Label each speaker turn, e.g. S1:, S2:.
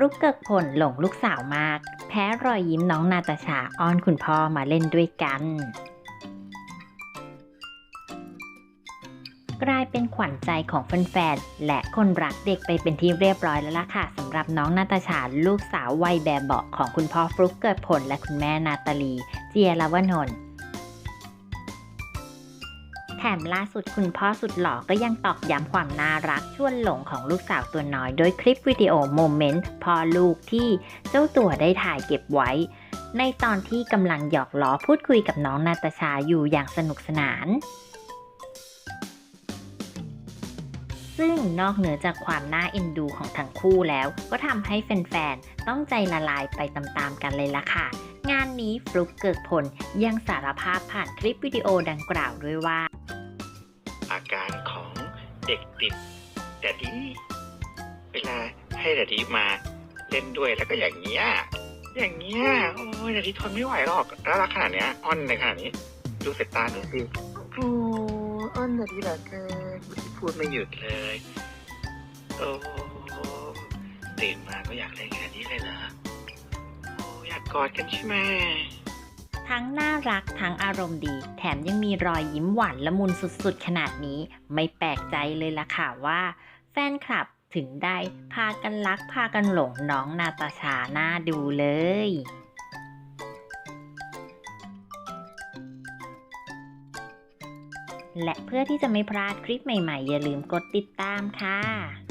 S1: รุกเกิกผลหลงลูกสาวมาก แพ้รอยยิ้มน้องนาตาชาอ้อนคุณพ่อมาเล่นด้วยกัน กลายเป็นขวัญใจของแฟนๆและคนรักเด็กไปเป็นที่เรียบร้อยแล้วล่ะค่ะสำหรับน้องนาตาชาลูกสาววัยแบบเบาะของคุณพ่อฟลุกเกิดผลและคุณแม่นาตาลี เจียรวนนท์ มล่าสุดคุณพ่อสุดหล่อก็ยังตอกย้ำความน่ารักชวนหลงของลูกสาวตัวน้อยโดยคลิปวิดีโอโมเมนต์พ่อลูกที่เจ้าตัวได้ถ่ายเก็บไว้ ในตอนที่กำลังหยอกล้อพูดคุยกับน้องนาตาชาอยู่อย่างสนุกสนาน ซึ่งนอกเหนือจากความน่าเอ็นดูของทั้งคู่แล้ว ก็ทำให้แฟนๆ ต้องใจละลายไปตามๆกันเลยล่ะค่ะงานนี้ฟลุกเกิดผลยังสารภาพผ่านคลิปวิดีโอดังกล่าวด้วยว่า
S2: อาการของเด็กติดแดดดี้เวลาให้แดดดี้มาเล่นด้วยแล้วก็อย่างเงี้ยอย่างเงี้ยโอ้ยแดดดี้ทนไม่ไหวหรอกแล้วรักขนาดเนี้ยอ้อนในขนาดนี้ ดูสายตาหนูสิโอ้อ้อนแดดดี้เหลือเกินที่พูดไม่หยุดเลยโอ้ตื่นมาก็อยากเล่นแค่นี้เลยเหรอโอ้อยากกอดกันใช่ไหม
S1: ทั้งน่ารักทั้งอารมณ์ดี แถมยังมีรอยยิ้มหวานละมุนสุดๆ ขนาดนี้ ไม่แปลกใจเลยล่ะค่ะว่า แฟนคลับถึงได้พากันรักพากันหลงน้องนาตาชาหน้าดูเลยและเพื่อที่จะไม่พลาดคลิปใหม่ๆ อย่าลืมกดติดตามค่ะ